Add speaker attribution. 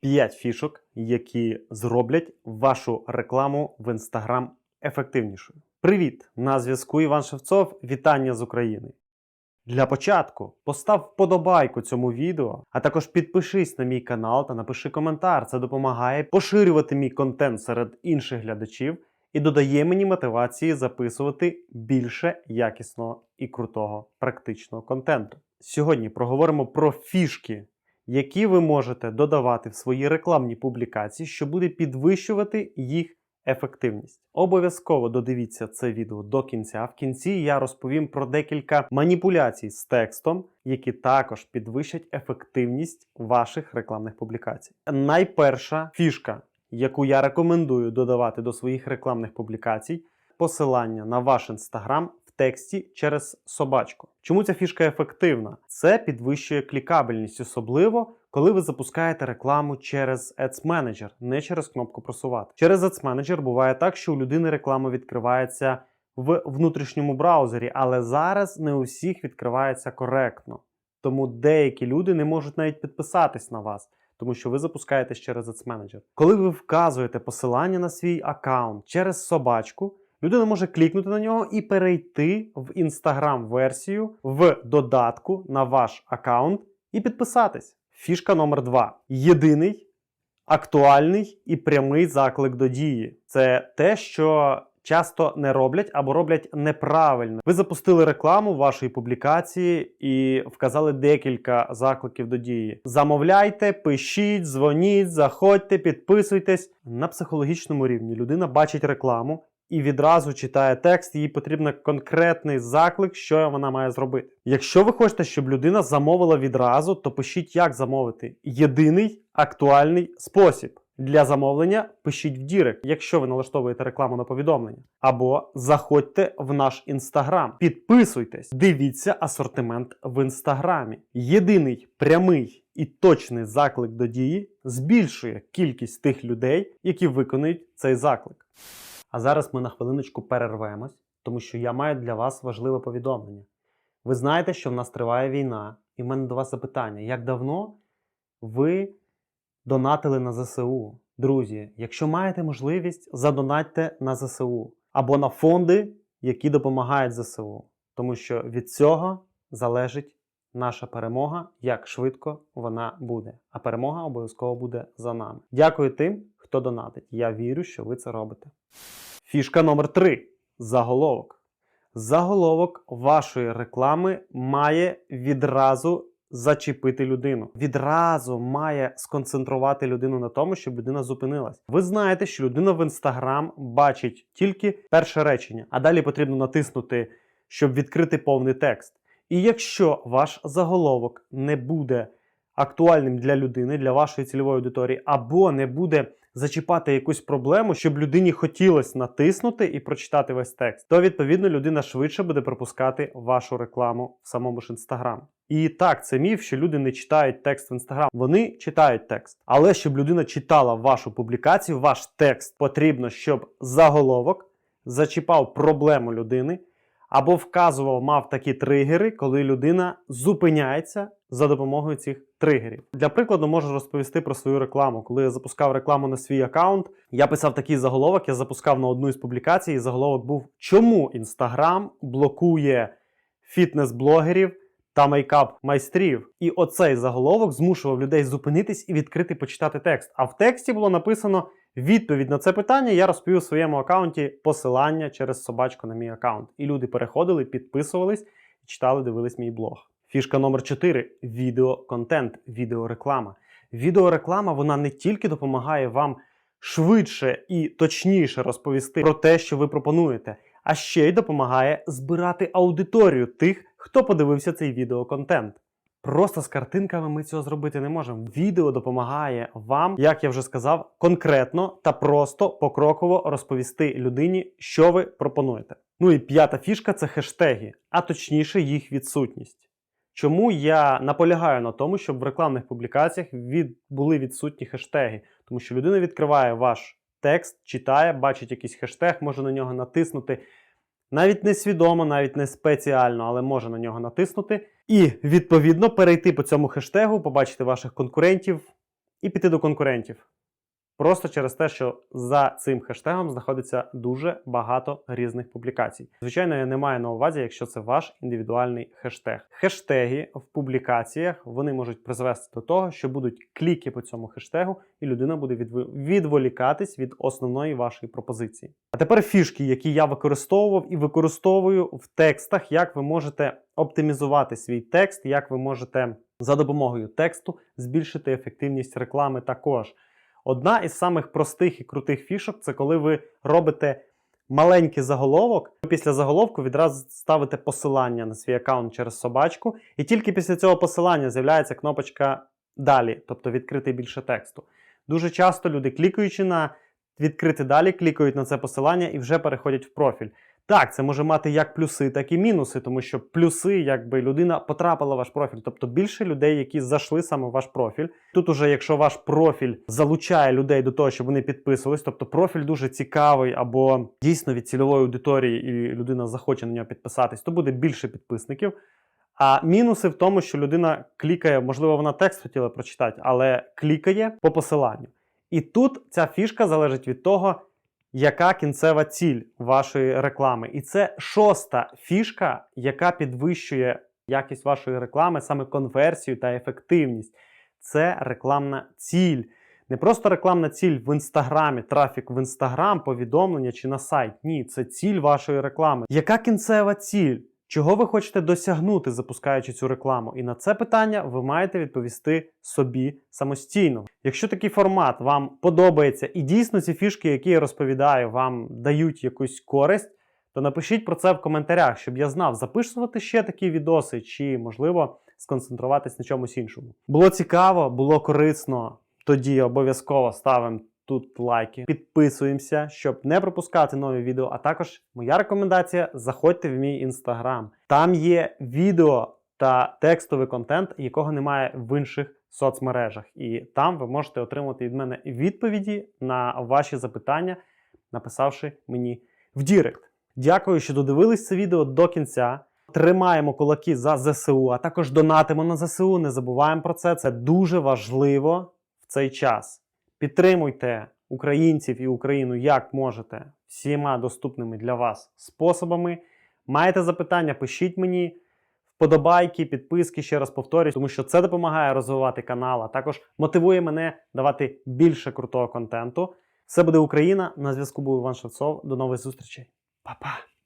Speaker 1: 5 фішок, які зроблять вашу рекламу в Instagram ефективнішою. Привіт! На зв'язку Іван Шевцов. Вітання з України. Для початку постав вподобайку цьому відео, а також підпишись на мій канал та напиши коментар. Це допомагає поширювати мій контент серед інших глядачів і додає мені мотивації записувати більше якісного і крутого практичного контенту. Сьогодні проговоримо про фішки, які ви можете додавати в свої рекламні публікації, що буде підвищувати їх ефективність. Обов'язково додивіться це відео до кінця. В кінці я розповім про декілька маніпуляцій з текстом, які також підвищать ефективність ваших рекламних публікацій. Найперша фішка, яку я рекомендую додавати до своїх рекламних публікацій, посилання на ваш інстаграм тексті через собачку. Чому ця фішка ефективна? Це підвищує клікабельність, особливо коли ви запускаєте рекламу через Ads Manager, не через кнопку просувати. Через Ads Manager буває так, що у людини реклама відкривається в внутрішньому браузері, але зараз не у всіх відкривається коректно. Тому деякі люди не можуть навіть підписатись на вас. Тому що ви запускаєтесь через Ads Manager. Коли ви вказуєте посилання на свій аккаунт через собачку, людина може клікнути на нього і перейти в Instagram версію в додатку на ваш аккаунт і підписатись. Фішка номер 2. Єдиний, актуальний і прямий заклик до дії. Це те, що часто не роблять або роблять неправильно. Ви запустили рекламу вашої публікації і вказали декілька закликів до дії. Замовляйте, пишіть, дзвоніть, заходьте, підписуйтесь. На психологічному рівні людина бачить рекламу і відразу читає текст, їй потрібен конкретний заклик, що вона має зробити. Якщо ви хочете, щоб людина замовила відразу, то пишіть, як замовити. Єдиний актуальний спосіб. Для замовлення пишіть в Дірект, якщо ви налаштовуєте рекламу на повідомлення. Або заходьте в наш інстаграм, підписуйтесь, дивіться асортимент в інстаграмі. Єдиний прямий і точний заклик до дії збільшує кількість тих людей, які виконують цей заклик. А зараз ми на хвилиночку перервемось, тому що я маю для вас важливе повідомлення. Ви знаєте, що в нас триває війна, і в мене до вас запитання: як давно ви донатили на ЗСУ? Друзі, якщо маєте можливість, задонатьте на ЗСУ або на фонди, які допомагають ЗСУ, тому що від цього залежить наша перемога, як швидко вона буде. А перемога обов'язково буде за нами. Дякую тим, хто донатить. Я вірю, що ви це робите. Фішка номер 3. Заголовок. Заголовок вашої реклами має відразу зачепити людину. Відразу має сконцентрувати людину на тому, щоб людина зупинилась. Ви знаєте, що людина в інстаграм бачить тільки перше речення, а далі потрібно натиснути, щоб відкрити повний текст. І якщо ваш заголовок не буде актуальним для людини, для вашої цільової аудиторії, або не буде зачіпати якусь проблему, щоб людині хотілося натиснути і прочитати весь текст, то відповідно людина швидше буде пропускати вашу рекламу в самому ж інстаграм. І так, це міф, що люди не читають текст в інстаграм. Вони читають текст. Але щоб людина читала вашу публікацію, ваш текст потрібно, щоб заголовок зачіпав проблему людини. Або вказував, мав такі тригери, коли людина зупиняється за допомогою цих тригерів. Для прикладу, можу розповісти про свою рекламу. Коли я запускав рекламу на свій аккаунт, я писав такий заголовок, я запускав на одну із публікацій, і заголовок був Чому Інстаграм блокує фітнес-блогерів та мейкап-майстрів? І оцей заголовок змушував людей зупинитись і відкрити почитати текст. А в тексті було написано. Відповідь на це питання я розповів у своєму аккаунті посилання через собачку на мій аккаунт. І люди переходили, підписувались, читали, дивились мій блог. Фішка номер 4 відеоконтент, відеореклама. Відеореклама вона не тільки допомагає вам швидше і точніше розповісти про те, що ви пропонуєте, а ще й допомагає збирати аудиторію тих, хто подивився цей відеоконтент. Просто з картинками ми цього зробити не можемо. Відео допомагає вам, як я вже сказав, конкретно та просто покроково розповісти людині, що ви пропонуєте. Ну і п'ята фішка це хештеги, а точніше їх відсутність. Чому я наполягаю на тому, щоб в рекламних публікаціях від, були відсутні хештеги? Тому що людина відкриває ваш текст, читає, бачить якийсь хештег, може на нього натиснути. Навіть не свідомо, навіть не спеціально, але може на нього натиснути. І відповідно перейти по цьому хештегу, побачити ваших конкурентів, і піти до конкурентів. Просто через те, що за цим хештегом знаходиться дуже багато різних публікацій. Звичайно, я не маю на увазі, якщо це ваш індивідуальний хештег. Хештеги в публікаціях вони можуть призвести до того, що будуть кліки по цьому хештегу, і людина буде відв- відволікатись від основної вашої пропозиції. А тепер фішки, які я використовував і використовую в текстах, як ви можете оптимізувати свій текст, як ви можете за допомогою тексту збільшити ефективність реклами також. Одна із самих простих і крутих фішок це коли ви робите маленький заголовок. Після заголовку відразу ставите посилання на свій аккаунт через собачку, і тільки після цього посилання з'являється кнопочка Далі, тобто відкрити більше тексту. Дуже часто люди, клікаючи на відкрити далі, клікають на це посилання і вже переходять в профіль. Так, це може мати як плюси, так і мінуси, тому що плюси, якби людина потрапила в ваш профіль, тобто більше людей, які зайшли саме в ваш профіль. Тут уже, якщо ваш профіль залучає людей до того, щоб вони підписувались, тобто профіль дуже цікавий або дійсно від цільової аудиторії, і людина захоче на нього підписатись, то буде більше підписників. А мінуси в тому, що людина клікає, можливо, вона текст хотіла прочитати, але клікає по посиланню. І тут ця фішка залежить від того, яка кінцева ціль вашої реклами. І це шоста фішка, яка підвищує якість вашої реклами, саме конверсію та ефективність. Це рекламна ціль. Не просто рекламна ціль в інстаграмі, трафік в інстаграм, повідомлення чи на сайт. Ні, це ціль вашої реклами. Яка кінцева ціль? Чого ви хочете досягнути, запускаючи цю рекламу? І на це питання ви маєте відповісти собі самостійно. Якщо такий формат вам подобається і дійсно ці фішки, які я розповідаю, вам дають якусь користь, то напишіть про це в коментарях, щоб я знав, записувати ще такі відоси, чи можливо сконцентруватись на чомусь іншому. Було цікаво, було корисно. Тоді обов'язково ставимо тут лайки, підписуємося, щоб не пропускати нові відео. А також моя рекомендація: заходьте в мій інстаграм. Там є відео та текстовий контент, якого немає в інших соцмережах. І там ви можете отримати від мене відповіді на ваші запитання, написавши мені в Дірект. Дякую, що додивились це відео до кінця. Тримаємо кулаки за ЗСУ, а також донатимо на ЗСУ. Не забуваємо про це. Це дуже важливо в цей час. Підтримуйте українців і Україну як можете всіма доступними для вас способами. Маєте запитання, пишіть мені вподобайки, підписки, ще раз повторюю, тому що це допомагає розвивати канал, а також мотивує мене давати більше крутого контенту. Все буде Україна. На зв'язку був Іван Шевцов. До нових зустрічей. Па-па!